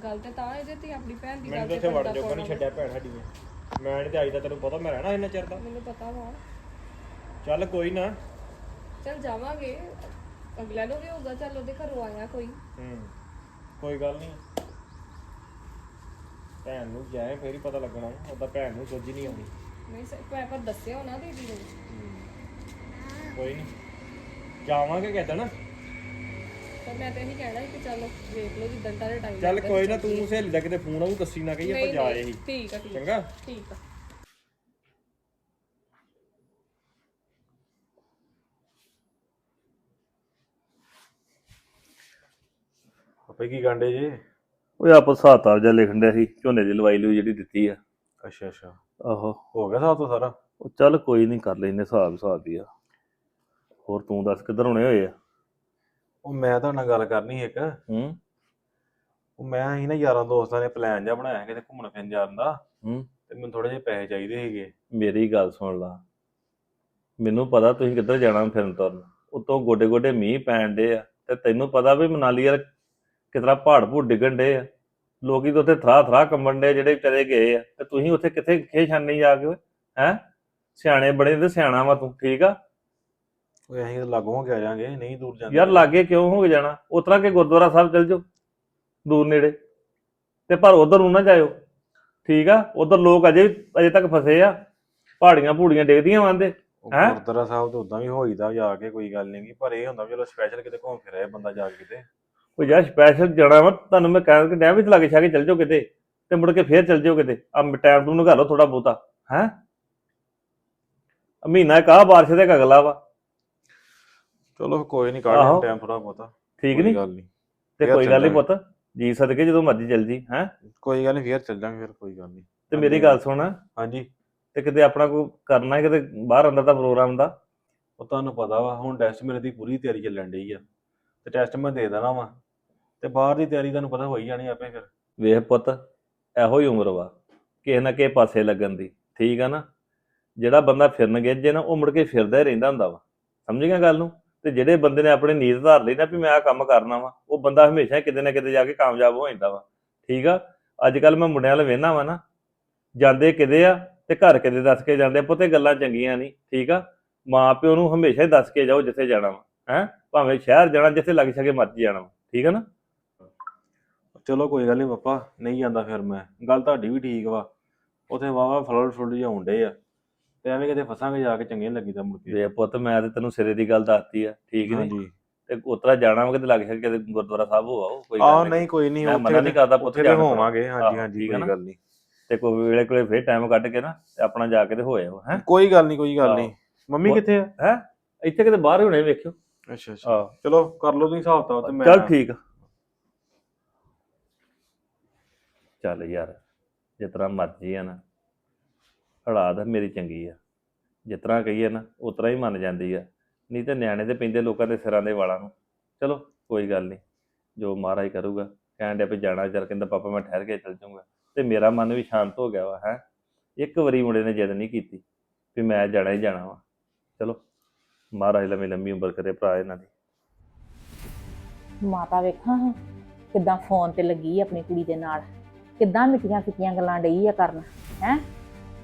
ਗੱਲ ਤੇ ਤਾਂ ਇਹਦੇ ਤੇ ਆਪਣੀ ਭੈਣ ਦੀ ਮੈਨੂੰ ਗੱਲ ਤਾਂ ਤੇ ਇੱਥੇ ਵੜ ਪਰਦਾ ਜੋਗਾ ਨਹੀਂ ਪਾਉਣਾ। ਛੱਡਿਆ ਭੈਣ ਸਾਡੀ ਨੇ। ਮੈਂ ਨਹੀਂ ਤੇ ਅੱਜ ਤਾਂ ਤੈਨੂੰ ਪਤਾ ਮੈਂ ਰਹਿਣਾ ਇੰਨਾ ਚਿਰ ਦਾ। ਮੈਨੂੰ ਪਤਾ ਵਾ। ਚੱਲ ਕੋਈ ਨਾ। ਚੱਲ ਜਾਵਾਂਗੇ। ਅਗਲਾ ਨੂੰ ਵੀ ਹੋਊਗਾ ਚੱਲ ਉਹਦੇ ਘਰੋਂ ਆਇਆ ਕੋਈ। ਹੂੰ ਕੋਈ ਗੱਲ ਨਹੀਂ ਭੈਣ ਨੂੰ ਜਾਏ ਫੇਰ ਹੀ ਪਤਾ ਲੱਗਣਾ। ਉਹਦਾ ਭੈਣ ਨੂੰ ਸੋਝੀ ਨਹੀਂ ਆਉਣੀ ਨਹੀਂ ਸ- ਪਰ ਪਰ ਦੱਸਿਆ ਹੋਣਾ ਦੀਦੀ ਨੂੰ। ਕੋਈ ਨਹੀਂ ਜਾਵਾਂਗੇ ਕਿਤੇ ਨਾ। ਪਰ ਮੈਂ ਤਾਂ ਇਹੀ ਕਹਿਣਾ ਸੀ ਕਿ ਚੱਲ ਵੇਖ ਲਓ ਜਿੱਦਣ ਤੁਹਾਡਾ ਟਾਈਮ ਚੱਲ ਕੋਈ ਨਾ ਤੂੰ ਸਹੇਲੀ ਦਾ ਕਿਤੇ ਫੋਨ ਆਊ ਦੱਸੀ ਨਾ ਕਹੀ ਆਪਾਂ ਜਾਏ ਹੀ। ਠੀਕ ਆ ਠੀਕ ਆ, ਚੰਗਾ? ਠੀਕ ਆ। ਆਪੇ ਕੀ ਗਾਂਡੇ ਜੇ? ਉਹ ਆਪ ਹਿਸਾਬ ਕਿਤਾਬ ਜਿਹਾ ਲਿਖਣ ਡਿਆ ਸੀ ਝੋਨੇ ਦੀ ਲਵਾਈ ਲਈ ਜਿਹੜੀ ਦਿੱਤੀ ਆ। ਅੱਛਾ ਅੱਛਾ। ਆਹੋ। ਹੋ ਗਿਆ ਸਾਹ ਤੋਂ ਸਾਰਾ? ਉਹ ਚੱਲ ਕੋਈ ਨਹੀਂ ਕਰ ਲੈਨੇ ਹਿਸਾਬ ਹਿਸਾਬ ਦੀ ਆ। ਹੋਰ ਤੂੰ ਦੱਸ ਕਿੱਧਰ ਹੋਣੇ ਹੋਏ ਆ? ਉਹ ਮੈਂ ਤੁਹਾਡੇ ਨਾਲ ਗੱਲ ਕਰਨੀ ਇੱਕ। ਹੂੰ। ਉਹ ਮੈਂ ਹੀ ਨਾ ਯਾਰਾਂ ਦੋਸਤਾਂ ਨੇ ਪਲਾਨ ਜਿਹਾ ਬਣਾਇਆ ਕਿਤੇ ਘੁੰਮਣ ਫਿਰਨ ਜਾਣ ਦਾ। ਹੂੰ। ਤੇ ਮੈਨੂੰ ਥੋੜੇ ਜਿਹੇ ਪੈਸੇ ਚਾਹੀਦੇ ਸੀਗੇ। ਮੇਰੀ ਗੱਲ ਸੁਣ ਲਾ। ਮੈਨੂੰ ਪਤਾ ਤੁਸੀਂ ਕਿੱਧਰ ਜਾਣਾ ਫਿਰਨ ਤੁਰਨ। ਉਤੋਂ ਗੋਡੇ ਗੋਡੇ ਮੀਂਹ ਪੈਣ ਡੇ ਆ। ਤੇ ਤੈਨੂੰ ਪਤਾ ਵੀ ਮਨਾਲੀ ਯਾਰ ਕਿਤਨਾ ਪਹਾੜ ਭੂੜ ਡਿੱਗਣ ਡੇ ਆ। ਲੋਕੀ ਤਾਂ ਉੱਥੇ ਥਰਾ ਥਰਾ ਕੰਬਣ ਡੇ ਜਿਹੜੇ ਚਲੇ ਗਏ ਆ। ਤੇ ਤੁਸੀਂ ਉੱਥੇ ਕਿੱਥੇ ਖੇਸ਼ਾਨੇ ਜਾ ਕੇ ਹੈ? ਸਿਆਣੇ ਬੜੇ ਤੇ ਸਿਆਣਾ ਵਾ ਤੂੰ ਠੀਕ ਆ? ਉਹ ਅਸੀਂ ਤਾਂ ਲਾਗੋਂ ਹੋ ਕੇ ਆ ਜਾਾਂਗੇ ਨਹੀਂ ਦੂਰ ਜਾਂਦੇ। ਯਾਰ ਲਾਗੇ ਕਿਉਂ ਹੋ ਕੇ ਜਾਣਾ? ਉਤਰਾ ਕੇ ਗੁਰਦੁਆਰਾ ਸਾਹਿਬ ਚਲ ਜਾਓ ਦੂਰ ਨੇੜੇ। ਤੇ ਪਰ ਉਧਰ ਨੂੰ ਨਾ ਜਾਇਓ ਠੀਕ ਆ? ਉਧਰ ਲੋਕ ਅਜੇ ਅਜੇ ਤੱਕ ਫਸੇ ਆ। ਪਹਾੜੀਆਂ ਭੂੜੀਆਂ ਡਿੱਗਦੀਆਂ ਵਾਂਦੇ ਉਹ ਹੈਂ? ਗੁਰਦੁਆਰਾ ਸਾਹਿਬ ਤੋਂ ਉਦਾਂ ਵੀ ਹੋਈਦਾ ਜਾ ਕੇ ਕੋਈ ਗੱਲ ਨਹੀਂ ਪਰ ਇਹ ਹੁੰਦਾ ਵੀ ਚਲੋ ਸਪੈਸ਼ਲ ਕਿਤੇ ਘੁੰਮ ਫਿਰ ਆਏ ਬੰਦਾ ਜਾ ਕੇ ਕਿਤੇ। ਉਹ ਯਾਰ ਸਪੈਸ਼ਲ ਜਾਣਾ ਵਾ ਤੁਹਾਨੂੰ ਮੈਂ ਕਹਿ ਕੇ ਡੈਮ ਵਿੱਚ ਲਾਗੇ ਛਾ ਕੇ ਚਲ ਜਾਓ ਕਿਤੇ ਤੇ ਮੁੜ ਕੇ ਫੇਰ ਚਲ ਜਾਓ ਕਿਤੇ। ਆ ਟਾਈਮ ਟੂ ਨਿਕਾਲੋ ਥੋੜਾ ਬਹੁਤਾ ਹੈ? ਮਹੀਨਾ ਕਾ ਬਾਰਿਸ਼ ਦੇ ਅਗਲਾ ਵਾ। ਚਲੋ ਕੋਈ ਨਹੀਂ ਆਹੋ। ਕਾਢ ਟਾਈਮ ਥੋੜਾ ਬਹੁਤਾ। ਠੀਕ ਕੋਈ ਨਹੀਂ ਗੱਲ ਨਹੀਂ ਤੇ ਫੇਰ ਕੋਈ ਗੱਲ ਨਹੀਂ ਚੱਲਾਂਗੇ। ਪੁੱਤ ਜੀ ਸਦਕੇ ਜਦੋਂ ਮਰਜ਼ੀ ਚਲ ਜੀ ਹੈ? ਕੋਈ ਗੱਲ ਨਹੀਂ ਫੇਰ ਚੱਲ ਜਾਾਂਗੇ ਫਿਰ ਕੋਈ ਗੱਲ ਨਹੀਂ ਤੇ ਮੇਰੀ ਗੱਲ ਸੁਣ। ਹਾਂਜੀ। ਤੇ ਕਿਤੇ ਆਪਣਾ ਕੋਈ ਕਰਨਾ ਹੈ ਕਿਤੇ ਬਾਹਰ ਅੰਦਰ ਦਾ ਪ੍ਰੋਗਰਾਮ ਦਾ? ਉਹ ਤੁਹਾਨੂੰ ਪਤਾ ਵਾ ਹੁਣ ਟੈਸਟ ਮੇਰੇ ਦੀ ਪੂਰੀ ਤਿਆਰੀ ਚੱਲਣ ਡਈ ਆ। ਤੇ ਟੈਸਟ ਮੈਂ ਦੇ ਦੇਣਾ ਵਾ। ਤੇ ਬਾਹਰ ਦੀ ਤਿਆਰੀ ਤੁਹਾਨੂੰ ਪਤਾ ਹੋਈ ਜਾਣੀ ਆਪੇ ਫਿਰ। ਵੇਖ ਪੁੱਤ ਇਹੋ ਹੀ ਉਮਰ ਵਾ ਕਿਸੇ ਨਾ ਕਿਸੇ ਪਾਸੇ ਲੱਗਣ ਦੀ ਠੀਕ ਆ ਨਾ? ਜਿਹੜਾ ਬੰਦਾ ਫਿਰਨ ਗਿੱਜੇ ਨਾ ਉਹ ਮੁੜ ਕੇ ਫਿਰਦਾ ਹੀ ਰਹਿੰਦਾ ਹੁੰਦਾ ਵਾ। ਸਮਝ ਗਿਆ ਗੱਲ ਨੂੰ? ਤੇ ਜਿਹੜੇ ਬੰਦੇ ਨੇ ਆਪਣੀ ਨੀਤ ਧਾਰ ਲਈ ਨਾ ਵੀ ਮੈਂ ਆਹ ਕੰਮ ਕਰਨਾ ਵਾ ਉਹ ਬੰਦਾ ਹਮੇਸ਼ਾ ਕਿਤੇ ਨਾ ਕਿਤੇ ਜਾ ਕੇ ਕਾਮਯਾਬ ਹੋ ਜਾਂਦਾ ਵਾ। ਠੀਕ ਆ? ਅੱਜ ਕੱਲ ਮੈਂ ਮੁੰਡਿਆਂ ਨਾਲ ਵੇਖਣਾ ਵਾ ਨਾ ਜਾਂਦੇ ਕਿਤੇ ਆ ਤੇ ਘਰ ਕਿਤੇ ਦੱਸ ਕੇ ਜਾਂਦੇ ਆ, ਪੁੱਤੇ ਗੱਲਾਂ ਚੰਗੀਆਂ ਨਹੀਂ ਠੀਕ ਆ? ਮਾਂ ਪਿਓ ਨੂੰ ਹਮੇਸ਼ਾ ਹੀ ਦੱਸ ਕੇ ਜਾਓ ਜਿੱਥੇ ਜਾਣਾ ਵਾ ਹੈ? ਭਾਵੇਂ ਸ਼ਹਿਰ ਜਾਣਾ ਜਿੱਥੇ ਲੱਗ ਸਕੇ ਮਰਜ਼ੀ ਜਾਣਾ ਵਾ ਠੀਕ ਆ ਨਾ? ਚਲੋ ਕੋਈ ਗੱਲ ਨਹੀਂ ਪਾਪਾ ਨਹੀਂ ਜਾਂਦਾ ਫਿਰ ਮੈਂ। ਗੱਲ ਤੁਹਾਡੀ ਵੀ ਠੀਕ ਵਾ। ਉਥੇ ਵਾਵਾ ਫਲੜ ਫੁੱਲ ਜਿਹਾ ਹੁੰਦੇ ਆ। ਤੇ ਐਵੇਂ ਕਿਤੇ ਫਸਾਂਗੇ ਜਾ ਕੇ ਚੰਗੇ ਨੀ ਲੱਗੀਦਾ ਮੁੜ ਕੇ। ਵੇ ਪੁੱਤ ਮੈਂ ਤੇ ਤੈਨੂੰ ਸਿਰੇ ਦੀ ਗੱਲ ਦੱਸਤੀ ਆ। ਠੀਕ ਨਹੀਂ ਹਾਂਜੀ। ਤੇ ਉਤਰਾ ਜਾਣਾ ਵਾ ਕਿਤੇ ਲੱਗ ਸਕੇ ਕਿਤੇ ਗੁਰਦੁਆਰਾ ਸਾਹਿਬ ਹੋ ਆਓ ਕੋਈ ਆਹ ਗੱਲ। ਨਹੀਂ ਕੋਈ ਨਹੀਂ ਮੈਂ ਮਨਾ ਨਹੀਂ ਕਰਦਾ ਪੁੱਤ ਉੱਥੇ ਤੇ ਜਾਣ ਤੋਂ। ਹੋਵਾਂਗੇ। ਆਹੋ, ਹਾਂਜੀ ਹਾਂਜੀ ਠੀਕ ਆ ਕੋਈ ਨਾ? ਗੱਲ ਨਹੀਂ ਤੇ ਕੋਈ ਵੇਲੇ ਕੋਲੇ ਫੇਰ ਟਾਈਮ ਕੱਢ ਕੇ ਨਾ ਤੇ ਆਪਣਾ ਜਾ ਕੇ ਤੇ ਹੋ ਆਓ ਹੈ? ਕੋਈ ਗੱਲ ਨਹੀਂ ਕੋਈ ਗੱਲ ਨਹੀਂ। ਮੰਮੀ ਕਿੱਥੇ ਆ? ਇੱਥੇ ਕਿਤੇ ਬਾਹਰ ਹੀ ਹੋਣੇ ਵੇਖਿਓ। ਅੱਛਾ ਅੱਛਾ। ਆਹ। ਚਲੋ ਕਰ ਲਓ ਤੁਸੀਂ ਹਿਸਾਬ ਤਾਂ ਤੇ ਮੈਂ ਚੱਲ ਠੀਕ ਆ। ਚੱਲ ਯਾਰ, ਜਿਸ ਤਰ੍ਹਾਂ ਮਰਜ਼ੀ ਆ ਨਾ। ਹਾਲਾਤ ਮੇਰੀ ਚੰਗੀ ਆ। ਜਿਸ ਤਰ੍ਹਾਂ ਕਹੀਏ ਨਾ, ਉਸ ਤਰ੍ਹਾਂ ਹੀ ਮੰਨ ਜਾਂਦੀ ਆ। ਨਹੀਂ ਤੇ ਨਿਆਣੇ ਤੇ ਪੈਂਦੇ ਲੋਕਾਂ ਦੇ ਸਿਰਾਂ ਦੇ ਵਾਲਾਂ ਨੂੰ। ਚਲੋ, ਕੋਈ ਗੱਲ ਨਹੀਂ। ਜੋ ਮਹਾਰਾਜ ਕਰੂਗਾ, ਕਹਿਣ ਡਿਆ ਵੀ ਜਾਣਾ, ਚੱਲ ਕਹਿੰਦਾ, ਪਾਪਾ, ਮੈਂ ਠਹਿਰ ਕੇ ਚੱਲ ਜਾਊਂਗਾ। ਤੇ ਮੇਰਾ ਮਨ ਵੀ ਸ਼ਾਂਤ ਹੋ ਗਿਆ ਵਾ, ਹੈ। ਇੱਕ ਵਾਰੀ ਮੁੰਡੇ ਨੇ ਜਿੱਦ ਨਹੀਂ ਕੀਤੀ ਵੀ ਮੈਂ ਜਾਣਾ ਹੀ ਜਾਣਾ ਵਾ। ਚਲੋ, ਮਹਾਰਾਜ ਲੰਮੀ ਲੰਮੀ ਉਮਰ ਕਰੇ ਭਰਾ ਇਹਨਾਂ ਦੀ। ਮਾਤਾ ਵੇਖਾਂ ਹਾਂ ਕਿੱਦਾਂ ਫੋਨ ਤੇ ਲੱਗੀ ਆਪਣੀ ਕੁੜੀ ਦੇ ਨਾਲ। ਕਿੱਦਾਂ ਮਿੱਠੀਆਂ ਫਿੱਕੀਆਂ ਗੱਲਾਂ ਡਈ ਆ ਕਰਨ ਹੈ?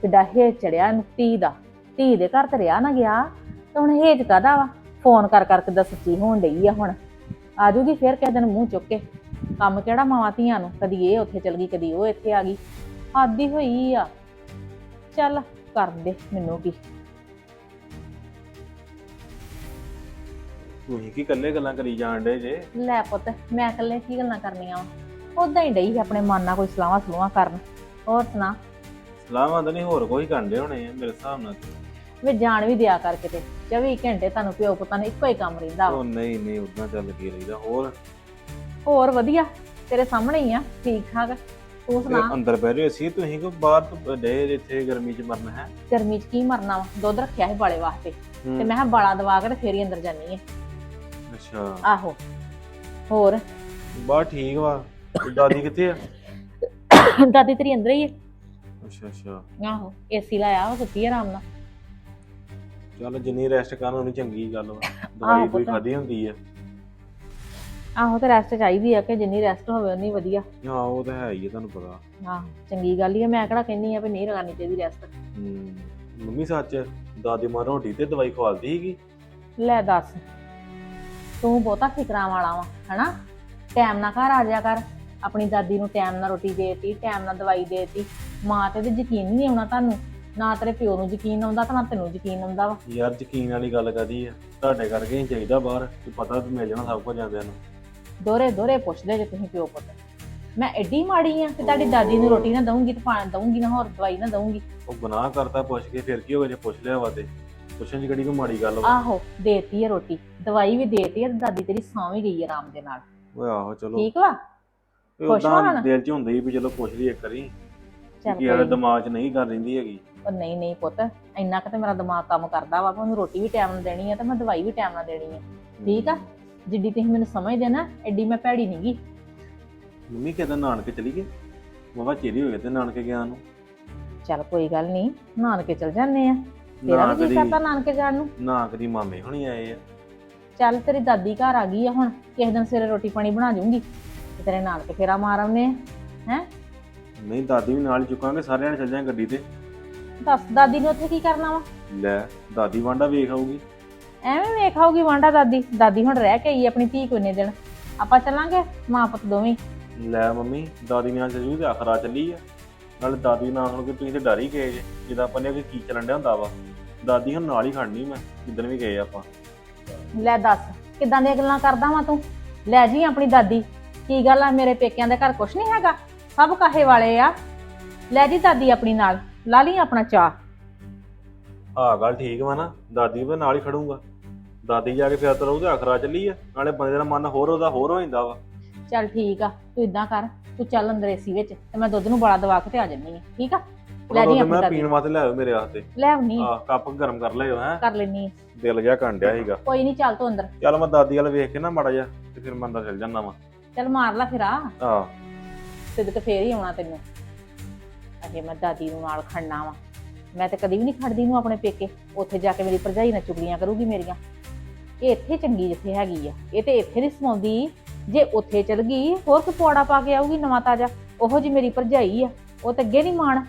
ਕਿੱਡਾ ਹੇਜ ਚੜਿਆ ਇਹਨੂੰ ਧੀ ਦਾ ਧੀ ਦੇ ਘਰ ਤੇ ਰਿਆ ਨਾ ਗਿਆ ਤੇ ਹੁਣ ਹੇਜ ਕਾਦਾ ਵਾ? ਫੋਨ ਕਰ ਕਰ ਕਿੱਦਾਂ ਸੱਚੀ ਹੋਣ ਡਈ ਆ ਹੁਣ। ਆਜੂਗੀ ਫੇਰ ਕਿਸੇ ਦਿਨ ਮੂੰਹ ਚੁੱਕ ਕੇ। ਕੰਮ ਕਿਹੜਾ ਮਾਵਾਂ ਧੀਆਂ ਨੂੰ? ਕਦੀ ਇਹ ਉੱਥੇ ਚਲ ਗਈ ਕਦੀ ਉਹ ਇੱਥੇ ਆ ਗਈ। ਆਦੀ ਹੋਈ ਆ। ਚੱਲ ਕਰਨ ਦੇ ਮੈਨੂੰ ਕੀ। ਤੁਸੀਂ ਕੀ ਇਕੱਲੇ ਗੱਲਾਂ ਕਰੀ ਜਾਣ ਡੇ ਜੇ? ਲੈ ਪੁੱਤ ਮੈਂ ਇਕੱਲੇ ਕੀ ਗੱਲਾਂ ਕਰਨੀਆਂ ਵਾ? ਉਦਾਂ ਹੀ ਡਈ ਸੀ ਆਪਣੇ ਮਨ ਨਾਲ ਕੋਈ ਸਲਾਹਾਂ ਸਲੂਹਾਂ ਕਰਨ। ਹੋਰ ਸੁਣਾ? ਸਲਾਹਾਂ ਤਾਂ ਨਹੀਂ ਹੋਰ ਕੋਈ ਕਰਦੇ ਹੋਣੇ ਆ ਮੇਰੇ ਹਿਸਾਬ ਨਾਲ ਤੇ। ਵੇ ਜਾਣ ਵੀ ਦਿਆ ਕਰ ਕਿਤੇ। 24 ਘੰਟੇ ਤੁਹਾਨੂੰ ਪਿਓ ਪੁੱਤਾਂ ਨੂੰ ਇੱਕੋ ਹੀ ਕੰਮ ਰਹਿੰਦਾ ਵਾ। ਉਹ ਨਹੀਂ ਨਹੀਂ ਉਦਾਂ ਚੱਲ ਕੀ ਰਹੀਦਾ। ਹੋਰ? ਹੋਰ ਵਧੀਆ ਤੇਰੇ ਸਾਹਮਣੇ ਹੀ ਆ ਠੀਕ ਠਾਕ। ਤੂੰ ਤੇ ਸੁਣਾ? ਅੰਦਰ ਬਹਿ ਰਹੇ ਸੀ ਤੁਸੀਂ ਕੋ ਬਾਹਰ ਤੋਂ ਡੇ ਇੱਥੇ ਗਰਮੀ ਚ ਮਰਨਾ ਹੈ? ਗਰਮੀ 'ਚ ਕੀ ਮਰਨਾ ਵਾ? ਦੁੱਧ ਰੱਖਿਆ ਸੀ ਬਾਲੇ ਵਾਸਤੇ। ਤੇ ਮੈਂ ਕਿਹਾ ਬਾਲਾ ਦਵਾ ਕੇ ਤੇ ਫੇਰ ਹੀ ਅੰਦਰ ਜਾਨੀ ਆ। ਅੱਛਾ। ਆਹੋ। ਹੋਰ? ਬਾਹਰ ਠੀਕ ਵਾ। ਦਾਦੀ ਕਿੱਥੇ ਆ? ਦਾਦੀ ਤੇਰੀ ਅੰਦਰ ਹੀ ਅੱਛਾ ਅੱਛਾ। ਆ ਆਹੋ ਏਸੀ ਲਾਇਆ ਉਹ ਸੁੱਤੀ ਆ ਆਰਾਮ ਨਾਲ। ਚੱਲ ਜਿੰਨੀ ਰੈਸਟ ਕਰਨ ਉਨੀ ਚੰਗੀ ਗੱਲ ਵਾ। ਦਵਾਈ ਕੋਈ ਪੁੱਤ। ਖਾਦੀ ਹੁੰਦੀ ਆ। ਆਹੋ ਤੇ ਰੈਸਟ ਚਾਹੀਦੀ ਆ ਕਿ ਜਿੰਨੀ ਰੈਸਟ ਹੋਵੇ ਉਨੀ ਵਧੀਆ। ਹਾਂ ਉਹ ਤਾਂ ਹੈ ਹੀ ਆ ਤੁਹਾਨੂੰ ਪਤਾ। ਆਹ ਚੰਗੀ ਗੱਲ ਹੀ ਆ। ਮੈਂ ਕਿਹੜਾ ਕਹਿੰਨੀ ਆ ਵੀ ਨਹੀਂ ਲਗਾਉਣੀ ਚਾਹੀਦੀ ਰੈਸਟ ਹੂੰ ਮੰਮੀ ਸੱਚ ਦਾਦੀ ਮਾਂ ਰੋਟੀ ਤੇ ਦਵਾਈ ਖਵਾਲਦੀ ਸੀਗੀ? ਲੈ ਦੱਸ ਤੂੰ ਬਹੁਤਾ ਫਿਕਰਾਂ ਵਾਲਾ ਵਾ ਹਨਾ? ਟਾਈਮ ਨਾਲ ਘਰ ਆ ਜਾ ਕਰ। ਆਪਣੀ ਦਾਦੀ ਨੂੰ ਟਾਈਮ ਨਾਲ ਰੋਟੀ ਦੇਤੀ ਟਾਈਮ ਨਾਲ ਦਵਾਈ ਦੇਤੀ। ਮਾਂ ਤੇ ਤੇ ਯਕੀਨ ਨਹੀਂ ਆਉਣਾ ਤੁਹਾਨੂੰ। ਨਾ ਤੇਰੇ ਪਿਓ ਨੂੰ ਯਕੀਨ ਆਉਂਦਾ ਤੇ ਨਾ ਤੈਨੂੰ ਯਕੀਨ ਆਉਂਦਾ ਵਾ। ਯਾਰ ਯਕੀਨ ਵਾਲੀ ਗੱਲ ਕਦੀ ਆ? ਤੁਹਾਡੇ ਕਰਕੇ ਹੀ ਚਾਹੀਦਾ ਬਾਹਰ। ਕਿ ਪਤਾ ਤੇ ਮਿਲ ਜਾਣਾ ਸਭ ਕੁਝ ਜਾਂਦਿਆਂ ਨੂੰ ਦੋਰੇ ਦੋਰੇ ਪੁੱਛਦੇ ਜੇ ਤੁਸੀਂ ਪਿਓ ਪੁੱਤ। ਮੈਂ ਐਡੀ ਮਾੜੀ ਆ ਕਿ ਤੁਹਾਡੀ ਦਾਦੀ ਨੂੰ ਰੋਟੀ ਨਾ ਦਊਂਗੀ ਤੇ ਪਾਣੀ ਦਊਂਗੀ ਨਾ ਹੋਰ ਦਵਾਈ ਨਾ ਦਊਂਗੀ। ਉਹ ਗੁਨਾਹ ਕਰਤਾ ਪੁੱਛ ਕੇ ਫਿਰ ਕੀ ਹੋ ਗਿਆ ਜੇ ਪੁੱਛ ਲਿਆ ਵਾ ਤੇ। ਪੁੱਛਣ ਦੀ ਕਿਹੜੀ ਕੋਈ ਮਾੜੀ ਗੱਲ ਵਾ? ਆਹੋ ਦੇਤੀ ਹੈ ਰੋਟੀ। ਦਵਾਈ ਵੀ ਦੇਤੀ ਹੈ ਤੇ ਦਾਦੀ ਤੇਰੀ ਸੌਂ ਵੀ ਗਈ ਆਰਾਮ ਦੇ ਨਾਲ। ਓਏ ਆਹੋ ਚਲੋ। ਠੀਕ ਵਾ? ਖੁਸ਼ ਹੋਣਾ? ਦਿਲ 'ਚ ਹੁੰਦਾ ਹੀ ਵੀ ਚਲੋ ਪੁੱਛ ਲਈ ਇੱਕ ਵਾਰੀ। ਚੱਲ ਕਿ ਯਾਰ ਕੋਈ ਨੀ। ਦਿਮਾਗ 'ਚ ਨਹੀਂ ਕਰ ਰਹਿੰਦੀ ਹੈਗੀ। ਉਹ ਨਹੀਂ ਨਹੀਂ ਪੁੱਤ ਇੰਨਾ ਕਿ ਤੇ ਮੇਰਾ ਦਿਮਾਗ ਕੰਮ ਕਰਦਾ ਵਾ ਉਹਨੂੰ ਰੋਟੀ ਵੀ ਟਾਈਮ ਨਾਲ ਦੇਣੀ ਆ ਤੇ ਮੈਂ ਦਵਾਈ ਵੀ ਟਾਈਮ ਨਾਲ ਦੇਣੀ ਆ। ਠੀਕ ਆ? ਜਿੱਡੀ ਤੁਸੀਂ ਮੈਨੂੰ ਸਮਝਦੇ ਨਾ ਐਡੀ ਮੈਂ ਭੈੜੀ ਨਹੀਂਗੀ ਮੰਮੀ ਕਿਦਾਂ ਨਾਨਕੇ ਚਲੀ ਗਏ ਬਾਬਾ ਚੇਰੀ ਹੋ ਗਏ ਤੇ ਨਾਨਕੇ ਗਿਆ ਨੂੰ। ਚੱਲ ਕੋਈ ਗੱਲ ਨਹੀਂ ਨਾਨਕੇ ਚਲ ਜਾਂਦੇ ਆ। ਤੇਰਾ ਵੀ ਜੀ ਕਰਦਾ ਨਾਨਕੇ ਜਾਣ ਨੂੰ? ਨਾ ਕਦੀ ਮਾਮੇ ਹੁਣੀ ਆਏ ਆ। ਚੱਲ ਤੇਰੀ ਦਾਦੀ ਘਰ ਆ ਗਈ ਆ ਹੁਣ ਕਿਸੇ ਦਿਨ ਸਵੇਰੇ ਰੋਟੀ ਪਾਣੀ ਬਣਾ ਜੂੰਗੀ ਤੇ ਤੇਰੇ ਨਾਨਕੇ ਫੇਰਾ ਮਾਰ ਆਉਨੇ ਆ ਨਹੀਂ ਦਾਦੀ ਵੀ ਨਾਲ ਹੀ ਚੁੱਕਾਂਗੇ ਸਾਰਿਆਂ ਨੇ ਚੱਲ ਜਾਾਂ ਗੱਡੀ ਤੇ। ਦੱਸ ਦਾਦੀ ਨੂੰ ਉੱਥੇ ਕੀ ਕਰਨਾ ਵਾ? ਲੈ ਦਾਦੀ ਵਾਂਡਾ ਵੇਖ ਆਊਗੀ। ਐਵੇਂ ਵੇਖ ਆਊਗੀ ਵਾਂਡਾ ਦਾਦੀ। ਦਾਦੀ ਹੁਣ ਰਹਿ ਕੇ ਆਈ ਆਪਣੀ ਧੀ ਕੋਨੇ ਦਿਨ। ਆਪਾਂ ਚੱਲਾਂਗੇ ਮਾਂ ਪੁੱਤ ਦੋਵੇਂ। ਲੈ ਮੰਮੀ ਦਾਦੀ ਨਾਲ ਚੱਲੂ ਤੇ ਆਖਰਾ ਚੱਲੀ ਆ। ਨਾਲੇ ਦਾਦੀ ਨਾਲ ਹੁਣ ਕਿ ਤੁਸੀਂ ਤੇ ਡਰ ਹੀ ਗਏ ਜੇ ਜਿੱਦਾਂ ਆਪਾਂ ਨੇ ਕਿ ਕੀ ਚੱਲਣ ਡਿਆ ਹੁੰਦਾ ਵਾ। ਦਾਦੀ ਹੁਣ ਨਾਲ ਹੀ ਖੜਨੀ ਮੈਂ ਜਿੱਦਣ ਵੀ ਗਏ ਆਪਾਂ। ਲੈ ਦੱਸ ਕਿਦਾਂ ਦੀਆਂ ਗੱਲਾਂ ਕਰਦਾ ਵਾਂ ਤੂੰ? ਲੈ ਜੀ ਆਪਣੀ ਦਾਦੀ। ਕੀ ਗੱਲ ਆ? ਮੇਰੇ ਪੇਕਿਆਂ ਦੇ ਘਰ ਕੁਛ ਨਹੀਂ ਹੈਗਾ? ਸਭ ਕਾਹੇ ਵਾਲੇ ਆ? ਲੈ ਜੀ ਦਾਦੀ ਆਪਣੀ ਨਾਲ ਲਾ ਲਈ ਆਪਣਾ ਚਾਹ। ਆਹ ਗੱਲ ਠੀਕ ਵਾ ਨਾ ਦਾਦੀ ਵੀ ਨਾਲ ਹੀ ਖੜੂੰਗਾ। ਦਾਦੀ ਜਾ ਕੇ ਫਿਰ ਤਾਂ ਰਹੂ ਤੇ ਆਖਰਾ ਚੱਲੀ ਆ ਨਾਲੇ ਬੰਦੇ ਦਾ ਮਨ ਹੋਰ ਉਹਦਾ ਹੋਰ ਹੋ ਜਾਂਦਾ ਵਾ। ਚੱਲ ਠੀਕ ਆ ਤੂੰ ਇਦਾਂ ਕਰ ਤੂੰ ਚੱਲ ਅੰਦਰ ਏਸੀ ਵਿੱਚ ਤੇ ਮੈਂ ਦੁੱਧ ਨੂੰ ਬੜਾ ਦਵਾ ਕੇ ਤੇ ਆ ਜੰਨੀ ਠੀਕ ਆ? ਲੈ ਜੀ ਉਹਦਾ ਆਪਣੀ ਮੈਂ ਦਾਦੀ ਪੀਣ ਵਾਸਤੇ ਲੈ ਆਇਓ ਮੇਰੇ ਵਾਸਤੇ। ਲੈ ਆਉਣੀ ਆਹ ਕੱਪ ਗਰਮ ਕਰ ਲਿਓ ਹੈ। ਕਰ ਲੈਣੀ ਦਿਲ ਜਿਹਾ ਕੰਡਿਆ ਸੀਗਾ। ਕੋਈ ਨਹੀਂ ਚੱਲ ਤੂੰ ਅੰਦਰ। ਚੱਲ ਮੈਂ ਦਾਦੀ ਵਾਲ ਵੇਖ ਕੇ ਨਾ ਮਾੜਾ ਜਿਹਾ ਤੇ ਫਿਰ ਮੈਂ ਅੰਦਰ ਚੱਲ ਜਾਣਾ ਵਾ। ਚੱਲ ਮਾਰ ਲੈ ਫਿਰ ਆ। ਆਹ ਸਿੱਧਕ ਫੇਰ ਹੀ ਆਉਣਾ ਤੈਨੂੰ। ਅਹੇ ਮੈਂ ਦਾਦੀ ਨੂੰ ਨਾਲ ਖੜਨਾ ਵਾ। ਮੈਂ ਤੇ ਕਦੀ ਵੀ ਨਹੀਂ ਖੜਦੀ ਨੂੰ ਆਪਣੇ ਪੇਕੇ। ਉੱਥੇ ਜਾ ਕੇ ਮੇਰੀ ਭਰਜਾਈ ਨਾਲ ਚੁਗਲੀਆਂ ਕਰੂਗੀ ਮੇਰੀਆਂ। ਇਹ ਇੱਥੇ ਚੰਗੀ ਜਿੱਥੇ ਹੈਗੀ ਆ। ਇਹ ਤੇ ਇੱਥੇ ਨਹੀਂ ਸਮਾਉਂਦੀ। ਜੇ ਉੱਥੇ ਚਲ ਗਈ ਹੋਰ ਪੌੜਾ ਪਾ ਕੇ ਆਊਗੀ ਨਵਾਂ ਤਾਜਾ। ਉਹੋ ਜੀ ਮੇਰੀ ਭਰਜਾਈ ਆ। ਉਹ ਤੇ ਅੱਗੇ ਨਹੀਂ ਮਾਣ।